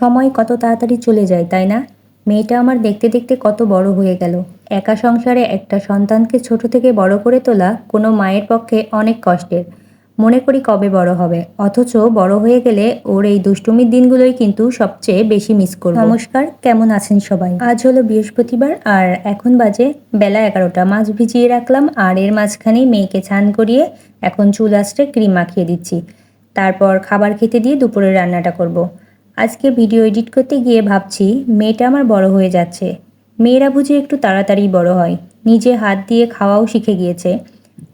সময় কত তাড়াতাড়ি চলে যায় তাই না? মেয়েটা আমার দেখতে দেখতে কত বড় হয়ে গেল। একা সংসারে একটা সন্তানকে ছোট থেকে বড় করে তোলা কোনো মায়ের পক্ষে অনেক কষ্টের। মনে করি কবে বড় হবে অথচ বড় হয়ে গেলে ওর এই দুষ্টুমির দিনগুলোই কিন্তু সবচেয়ে বেশি মিস করব। নমস্কার কেমন আছেন সবাই? আজ হলো বৃহস্পতিবার আর এখন বাজে বেলা এগারোটা। মাছ ভিজিয়ে রাখলাম আর এর মাঝখানেই মেয়েকে ছান করিয়ে এখন চুল আসতে ক্রিম মাখিয়ে দিচ্ছি। তারপর খাবার খেতে দিয়ে দুপুরে রান্নাটা করব। আজকে ভিডিও এডিট করতে গিয়ে ভাবছি, মেয়েটা আমার বড় হয়ে যাচ্ছে। মেয়েরা বুঝি একটু তাড়াতাড়ি বড় হয়। নিজে হাত দিয়ে খাওয়াও শিখে গিয়েছে।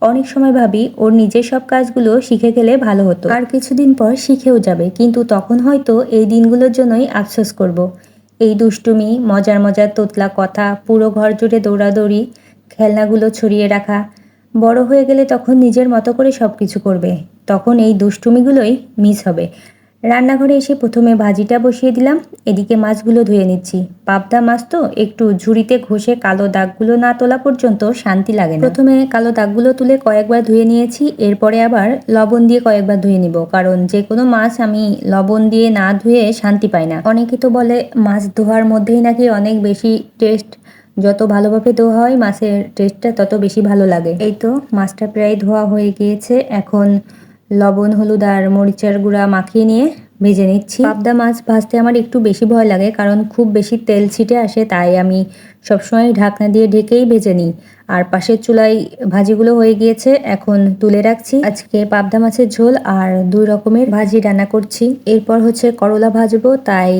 অনেক সময় ভাবি, ওর নিজের সব কাজগুলো শিখে গেলে ভালো হতো। আর কিছুদিন পর শিখেও যাবে, কিন্তু তখন হয়তো এই দিনগুলোর জন্যই আফসোস করব। এই দুষ্টুমি, মজার মজার তোতলা কথা, পুরো ঘর জুড়ে দৌড়াদৌড়ি, খেলনাগুলো ছড়িয়ে রাখা, বড় হয়ে গেলে তখন নিজের মতো করে সব কিছু করবে। তখন এই দুষ্টুমিগুলোই মিস হবে। রান্নাঘরে এসে প্রথমে ভাজিটা বসিয়ে দিলাম। এদিকে মাছগুলো ধুয়ে নিচ্ছি। পাবদা মাছ তো একটু ঝুড়িতে ঘষে কালো দাগগুলো না তোলা পর্যন্ত শান্তি লাগে না। প্রথমে কালো দাগগুলো তুলে কয়েকবার ধুয়ে নিয়েছি। এরপরে আবার লবণ দিয়ে কয়েকবার ধুয়ে নিব। কারণ যে কোনো মাছ আমি লবণ দিয়ে না ধুয়ে শান্তি পাই না। অনেকে তো বলে মাছ ধোয়ার মধ্যেই নাকি অনেক বেশি টেস্ট। যত ভালোভাবে ধোয়া হয়, মাছের টেস্টটা তত বেশি ভালো লাগে। এই তো মাছটা প্রায় ধোয়া হয়ে গিয়েছে। এখন লবণ, হলুদ আর মরিচার গুঁড়া মাখিয়ে নিয়ে ভেজে নিচ্ছি। পাবদা মাছ ভাজতে আমার একটু বেশি ভয় লাগে কারণ খুব বেশি তেল ছিটে আসে, তাই আমি সবসময় ঢাকনা দিয়ে ঢেকেই ভেজে নিই। আর পাশের চুলায় ভাজিগুলো হয়ে গিয়েছে, এখন তুলে রাখছি। আজকে পাবদা মাছের ঝোল আর দুই রকমের ভাজি রান্না করছি। এরপর হচ্ছে করলা ভাজবো, তাই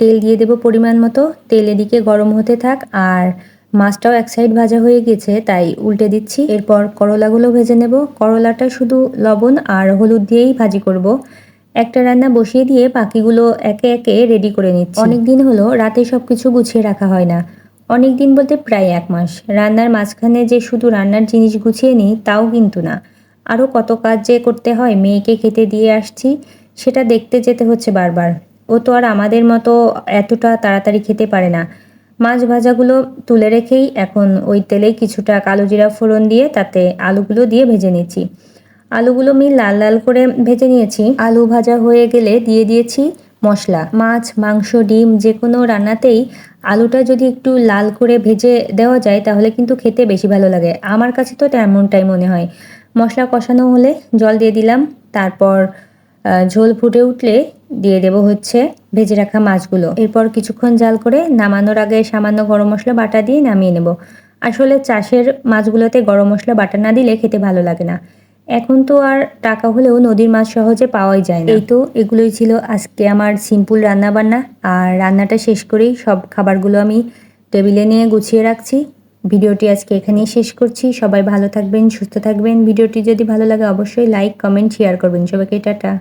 তেল দিয়ে দেবো পরিমাণ মতো। তেল এদিকে গরম হতে থাক আর মাছটাও এক সাইড ভাজা হয়ে গেছে, তাই উল্টে দিচ্ছি। এরপর করলাগুলো ভেজে নেব। করলাটা শুধু লবণ আর হলুদ দিয়েই ভাজি করব। একটা রান্না বসিয়ে দিয়ে পাখিগুলো একে একে রেডি করে নিচ্ছি। অনেক দিন হলো রাতে সব কিছু গুছিয়ে রাখা হয় না। অনেক দিন বলতে প্রায় এক মাস। রান্নার মাঝখানে যে শুধু রান্নার জিনিস গুছিয়ে নিই, তাও কিন্তু না। আরও কত কাজ যে করতে হয়, মেয়েকে খেতে দিয়ে আসছি, সেটা দেখতে যেতে হচ্ছে বারবার। ও তো আর আমাদের মতো এতটা তাড়াতাড়ি খেতে পারে না। মাছ ভাজাগুলো তুলে রেখেই এখন ওই তেলেই কিছুটা কালো জিরা ফোড়ন দিয়ে তাতে আলুগুলো দিয়ে ভেজে নিচ্ছি। আলুগুলো আমি লাল লাল করে ভেজে নিয়েছি। আলু ভাজা হয়ে গেলে দিয়ে দিয়েছি মশলা, মাছ, মাংস, ডিম যে কোনো রান্নাতেই আলুটা যদি একটু লাল করে ভেজে দেওয়া যায় তাহলে কিন্তু খেতে বেশি ভালো লাগে। আমার কাছে তো তেমনটাই মনে হয়। মশলা কষানো হলে জল দিয়ে দিলাম, তারপর ঝোল ফুটে উঠলে দিয়ে দেব হচ্ছে ভেজে রাখা মাছগুলো। এরপর কিছুক্ষণ জাল করে নামানোর আগে সামান্য গরম মশলা, বাটা দিয়ে নামিয়ে নেব। আসলে চাষের মাছগুলোতে গরম মশলা, বাটা না দিলে খেতে ভালো লাগে না। এখন তো আর টাকা হলেও নদীর মাছ সহজে পাওয়াই যায় না। এই তো এগুলোই ছিল আজকে আমার সিম্পল রান্না বান্না আর রান্নাটা শেষ করেই সব খাবারগুলো আমি টেবিলে নিয়ে গুছিয়ে রাখছি। ভিডিওটি আজকে এখানেই শেষ করছি। সবাই ভালো থাকবেন, সুস্থ থাকবেন। ভিডিওটি যদি ভালো লাগে অবশ্যই লাইক, কমেন্ট, শেয়ার করবেন। সবাইকে টাটা।